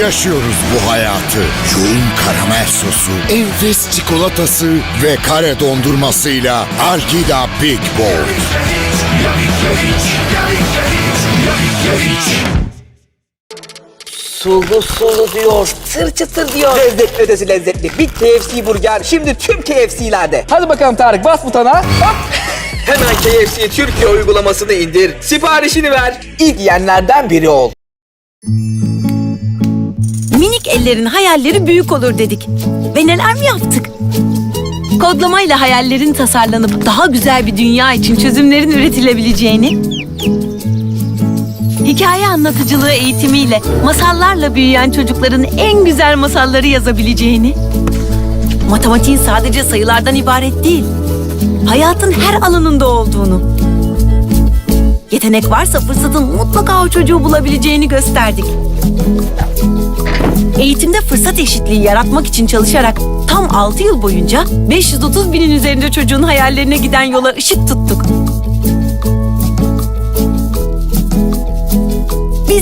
Yaşıyoruz bu hayatı. Yoğun karamel sosu, enfes çikolatası ve kare dondurmasıyla Algida Big Bowl. Sulu sulu diyor, çıtır çıtır diyor. Lezzetli ötesi lezzetli. Bir KFC burger şimdi tüm KFC'lerde. Hadi bakalım Tarık bas butona. Hop. Hemen KFC Türkiye uygulamasını indir. Siparişini ver. İlk yiyenlerden biri ol. Minik ellerin hayalleri büyük olur dedik. Ve neler mi yaptık? Kodlamayla hayallerin tasarlanıp daha güzel bir dünya için çözümlerin üretilebileceğini, hikaye anlatıcılığı eğitimiyle masallarla büyüyen çocukların en güzel masalları yazabileceğini, matematiğin sadece sayılardan ibaret değil, hayatın her alanında olduğunu, yetenek varsa fırsatın mutlaka o çocuğu bulabileceğini gösterdik. Eğitimde fırsat eşitliği yaratmak için çalışarak tam 6 yıl boyunca 530 binin üzerinde çocuğun hayallerine giden yola ışık tuttuk.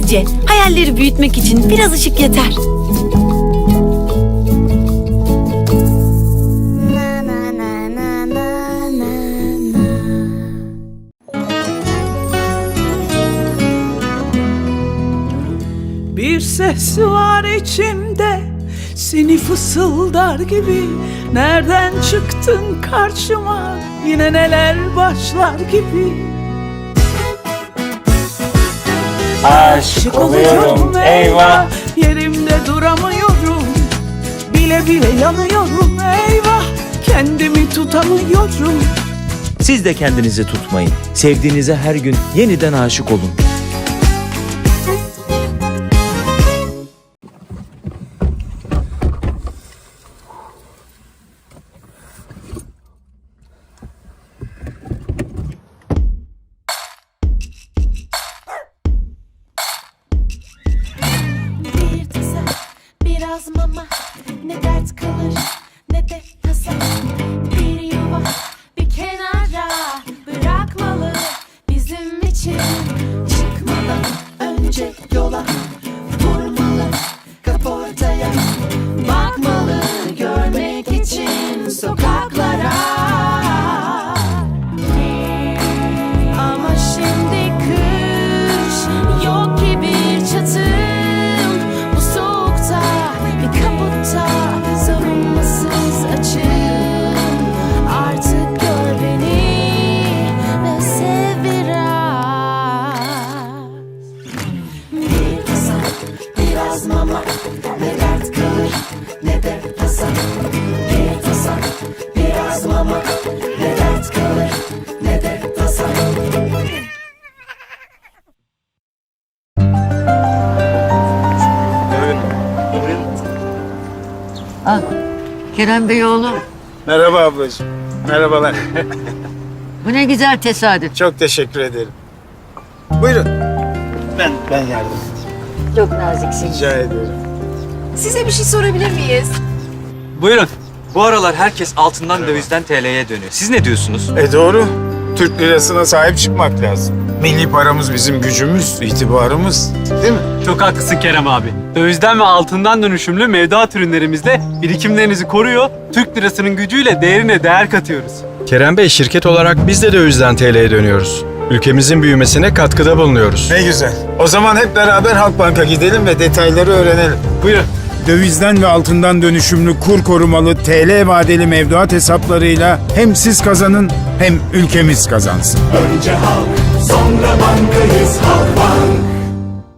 Bizce hayalleri büyütmek için biraz ışık yeter. Bir ses var içimde Seni fısıldar gibi. Nereden çıktın karşıma? Yine neler başlar gibi Aşık oluyorum eyvah. Yerimde duramıyorum. Bile bile yanıyorum eyvah. Kendimi tutamıyorum. Siz de kendinizi tutmayın. Sevdiğinize her gün yeniden aşık olun. Biraz mama Ne dert kalır ne de tasa biraz mama ne dert kalır ne de tasa Bir tasa biraz mama ne dert kalır ne de tasa Kerem Bey oğlum, Merhaba ablacığım. Merhabalar. bu ne güzel tesadüf. Çok teşekkür ederim. Buyurun. Ben ben yardım. Çok naziksin. Rica ederim. Size bir şey sorabilir miyiz? Buyurun. Bu aralar herkes altından dövizden TL'ye dönüyor. Siz ne diyorsunuz? E doğru. Türk lirasına sahip çıkmak lazım. Milli paramız bizim gücümüz, itibarımız. Değil mi? Çok haklısın Kerem abi. Dövizden ve altından dönüşümlü mevduat ürünlerimizle birikimlerinizi koruyor, Türk lirasının gücüyle değerine değer katıyoruz. Kerem Bey şirket olarak biz de dövizden TL'ye dönüyoruz. Ülkemizin büyümesine katkıda bulunuyoruz. Ne güzel. O zaman hep beraber Halkbank'a gidelim ve detayları öğrenelim. Buyurun. Dövizden ve altından dönüşümlü kur korumalı TL vadeli mevduat hesaplarıyla hem siz kazanın hem ülkemiz kazansın. Önce halk sonra bankayız Halkbank